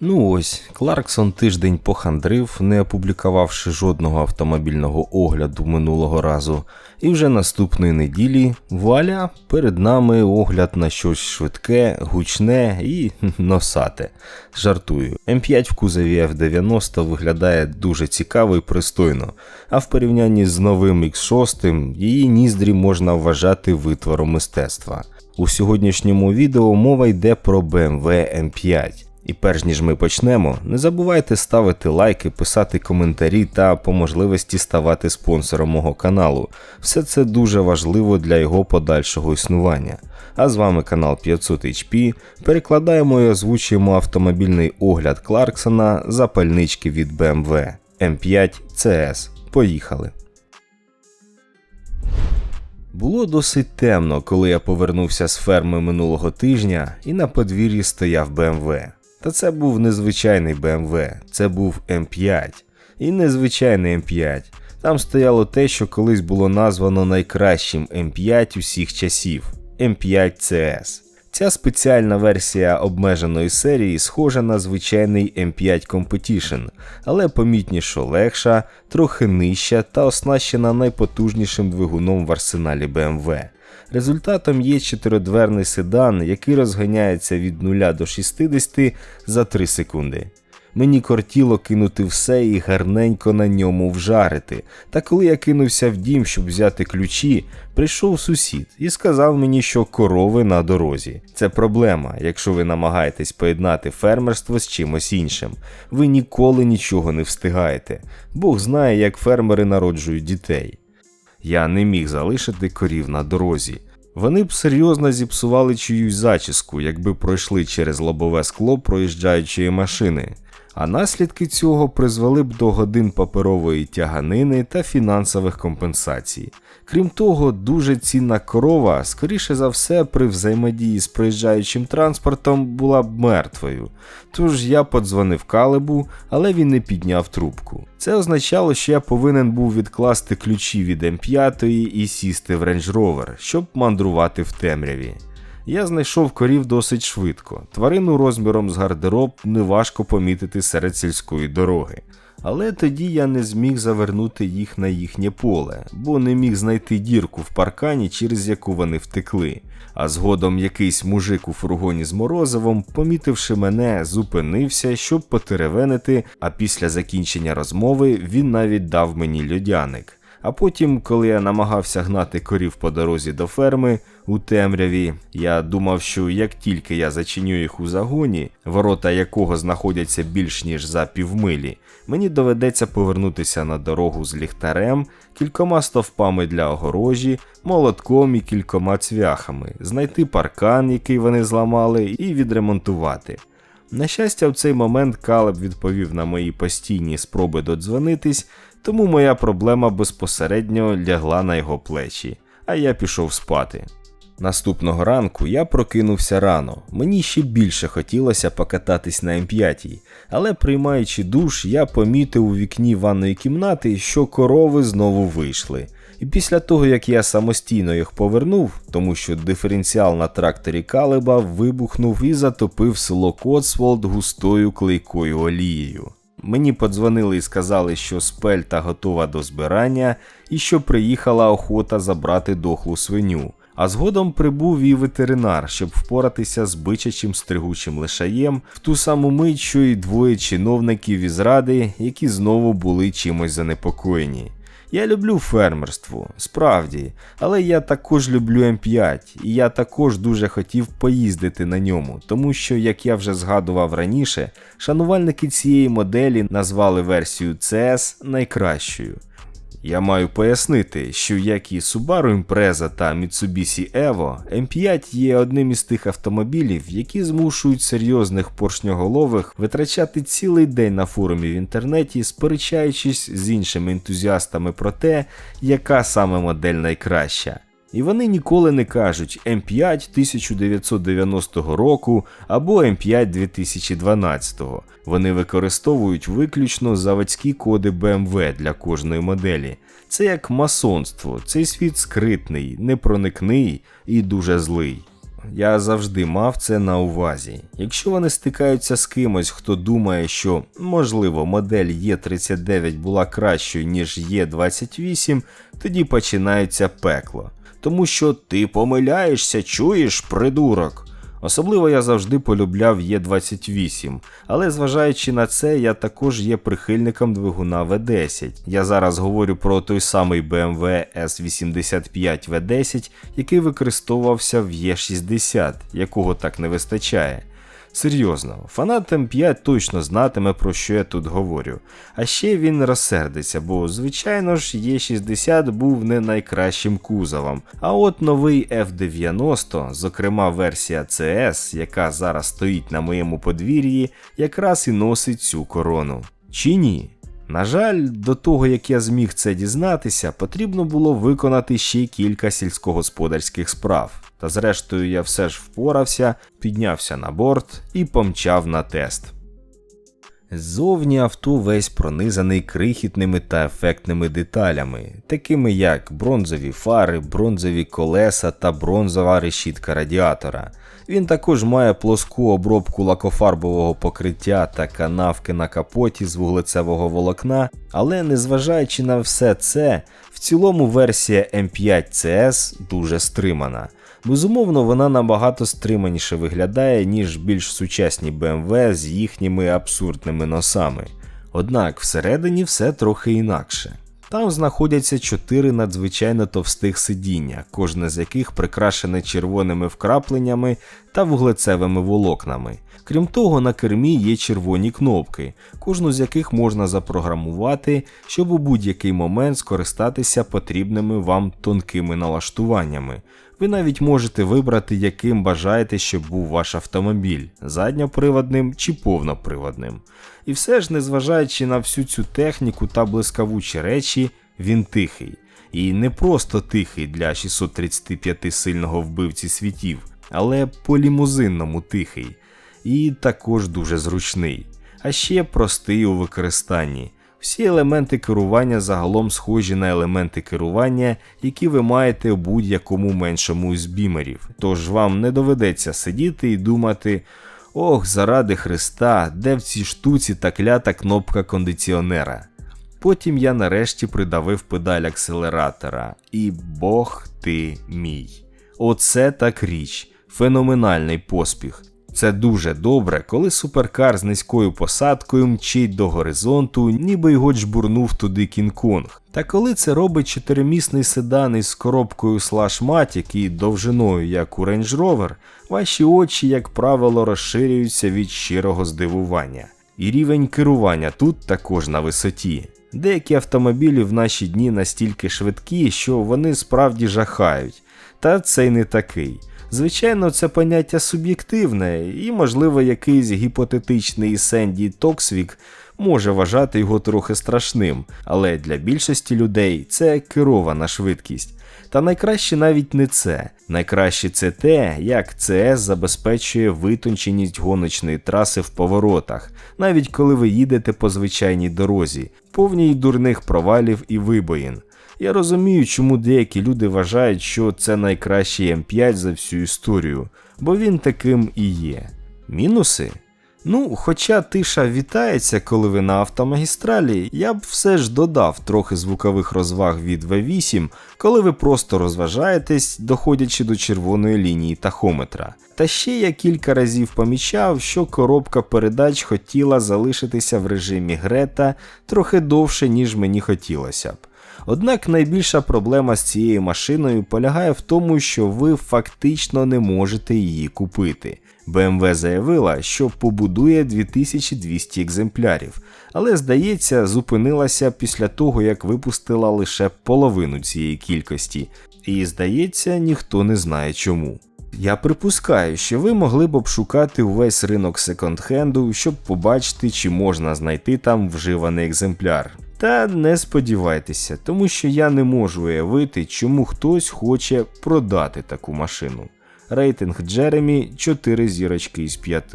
Ну ось, Кларксон тиждень похандрив, не опублікувавши жодного автомобільного огляду минулого разу. І вже наступної неділі вуаля, перед нами огляд на щось швидке, гучне і носате. Жартую. М5 в кузові F90 виглядає дуже цікаво і пристойно, а в порівнянні з новим X6 її ніздрі можна вважати витвором мистецтва. У сьогоднішньому відео мова йде про BMW M5. І перш ніж ми почнемо, не забувайте ставити лайки, писати коментарі та по можливості ставати спонсором мого каналу. Все це дуже важливо для його подальшого існування. А з вами канал 500 HP. Перекладаємо і озвучуємо автомобільний огляд Кларксона запальнички від BMW M5 CS. Поїхали! Було досить темно, коли я повернувся з ферми минулого тижня і на подвір'ї стояв BMW. Та це був незвичайний BMW, це був М5. І незвичайний М5. Там стояло те, що колись було названо найкращим М5 усіх часів М5 CS. Ця спеціальна версія обмеженої серії схожа на звичайний M5 Competition, але помітніше легша, трохи нижча та оснащена найпотужнішим двигуном в арсеналі BMW. Результатом є чотиридверний седан, який розганяється від 0 до 60 за 3 секунди. Мені кортіло кинути все і гарненько на ньому вжарити. Та коли я кинувся в дім, щоб взяти ключі, прийшов сусід і сказав мені, що корови на дорозі. Це проблема, якщо ви намагаєтесь поєднати фермерство з чимось іншим. Ви ніколи нічого не встигаєте. Бог знає, як фермери народжують дітей. Я не міг залишити корів на дорозі. Вони б серйозно зіпсували чиюсь зачіску, якби пройшли через лобове скло проїжджаючої машини а наслідки цього призвели б до годин паперової тяганини та фінансових компенсацій. Крім того, дуже цінна корова, скоріше за все, при взаємодії з проїжджаючим транспортом була б мертвою. Тож я подзвонив калебу, але він не підняв трубку. Це означало, що я повинен був відкласти ключі від М5 і сісти в Rover, щоб мандрувати в темряві. Я знайшов корів досить швидко. Тварину розміром з гардероб неважко помітити серед сільської дороги. Але тоді я не зміг завернути їх на їхнє поле, бо не міг знайти дірку в паркані, через яку вони втекли. А згодом якийсь мужик у фургоні з морозивом, помітивши мене, зупинився, щоб потеревенити, а після закінчення розмови він навіть дав мені льодяник. А потім, коли я намагався гнати корів по дорозі до ферми у темряві, я думав, що як тільки я зачиню їх у загоні, ворота якого знаходяться більш ніж за півмилі, мені доведеться повернутися на дорогу з ліхтарем, кількома стовпами для огорожі, молотком і кількома цвяхами, знайти паркан, який вони зламали, і відремонтувати. На щастя, в цей момент Калеб відповів на мої постійні спроби додзвонитись, тому моя проблема безпосередньо лягла на його плечі, а я пішов спати. Наступного ранку я прокинувся рано, мені ще більше хотілося покататись на М5, але приймаючи душ, я помітив у вікні ванної кімнати, що корови знову вийшли. І після того, як я самостійно їх повернув, тому що диференціал на тракторі Калеба вибухнув і затопив село Коцволд густою клейкою олією. Мені подзвонили і сказали, що спельта готова до збирання і що приїхала охота забрати дохлу свиню. А згодом прибув і ветеринар, щоб впоратися з бичачим стригучим лишаєм в ту саму мить, що й двоє чиновників із ради, які знову були чимось занепокоєні. Я люблю фермерство, справді, але я також люблю М5, і я також дуже хотів поїздити на ньому, тому що, як я вже згадував раніше, шанувальники цієї моделі назвали версію CS найкращою. Я маю пояснити, що як і Subaru Impreza та Mitsubishi Evo, M5 є одним із тих автомобілів, які змушують серйозних поршньоголових витрачати цілий день на форумі в інтернеті, сперечаючись з іншими ентузіастами про те, яка саме модель найкраща. І вони ніколи не кажуть М5 1990 року або М5 2012. Вони використовують виключно заводські коди BMW для кожної моделі. Це як масонство, цей світ скритний, непроникний і дуже злий. я завжди мав це на увазі. Якщо вони стикаються з кимось, хто думає, що можливо модель Е39 була кращою, ніж Е28, тоді починається пекло. Тому що ти помиляєшся, чуєш, придурок. Особливо я завжди полюбляв Е28, але зважаючи на це, я також є прихильником двигуна V10. Я зараз говорю про той самий BMW S85 V10, який використовувався в Е60, якого так не вистачає. Серйозно, фанат М5 точно знатиме, про що я тут говорю. А ще він розсердиться, бо, звичайно ж, Е60 був не найкращим кузовом. А от новий F90, зокрема версія CS, яка зараз стоїть на моєму подвір'ї, якраз і носить цю корону. Чи ні? На жаль, до того як я зміг це дізнатися, потрібно було виконати ще кілька сільськогосподарських справ. Та зрештою я все ж впорався, піднявся на борт і помчав на тест. Ззовні авто весь пронизаний крихітними та ефектними деталями, такими як бронзові фари, бронзові колеса та бронзова решітка радіатора. Він також має плоску обробку лакофарбового покриття та канавки на капоті з вуглецевого волокна, але незважаючи на все це, в цілому версія M5 CS дуже стримана. Безумовно, вона набагато стриманіше виглядає, ніж більш сучасні BMW з їхніми абсурдними носами. Однак всередині все трохи інакше. Там знаходяться чотири надзвичайно товстих сидіння, кожне з яких прикрашене червоними вкрапленнями та вуглецевими волокнами. Крім того, на кермі є червоні кнопки, кожну з яких можна запрограмувати, щоб у будь-який момент скористатися потрібними вам тонкими налаштуваннями. Ви навіть можете вибрати, яким бажаєте, щоб був ваш автомобіль задньоприводним чи повноприводним. І все ж, незважаючи на всю цю техніку та блискавучі речі, він тихий. І не просто тихий для 635 сильного вбивці світів, але по лімузинному тихий, і також дуже зручний, а ще простий у використанні. Всі елементи керування загалом схожі на елементи керування, які ви маєте у будь-якому меншому з бімерів. Тож вам не доведеться сидіти і думати: ох, заради Христа, де в цій штуці та клята кнопка кондиціонера. Потім я нарешті придавив педаль акселератора, і Бог ти мій. Оце так річ, феноменальний поспіх. Це дуже добре, коли суперкар з низькою посадкою мчить до горизонту, ніби його джбурнув туди Кінг-Конг. Та коли це робить чотиримісний седан із коробкою Slash-Matic і довжиною, як у Range Rover, ваші очі, як правило, розширюються від щирого здивування. І рівень керування тут також на висоті. Деякі автомобілі в наші дні настільки швидкі, що вони справді жахають. Та цей не такий. Звичайно, це поняття суб'єктивне, і, можливо, якийсь гіпотетичний Сенді Токсвік може вважати його трохи страшним, але для більшості людей це керована швидкість. Та найкраще навіть не це. Найкраще це те, як ЦС забезпечує витонченість гоночної траси в поворотах, навіть коли ви їдете по звичайній дорозі, повній дурних провалів і вибоїн. Я розумію, чому деякі люди вважають, що це найкращий М5 за всю історію, бо він таким і є. Мінуси? Ну, хоча тиша вітається, коли ви на автомагістралі, я б все ж додав трохи звукових розваг від V8, коли ви просто розважаєтесь, доходячи до червоної лінії тахометра. Та ще я кілька разів помічав, що коробка передач хотіла залишитися в режимі Грета трохи довше, ніж мені хотілося б. Однак найбільша проблема з цією машиною полягає в тому, що ви фактично не можете її купити. BMW заявила, що побудує 2200 екземплярів, але, здається, зупинилася після того, як випустила лише половину цієї кількості, і здається, ніхто не знає чому. Я припускаю, що ви могли б обшукати увесь ринок секонд-хенду, щоб побачити, чи можна знайти там вживаний екземпляр. Та не сподівайтеся, тому що я не можу уявити, чому хтось хоче продати таку машину. Рейтинг Джеремі 4 зірочки із 5.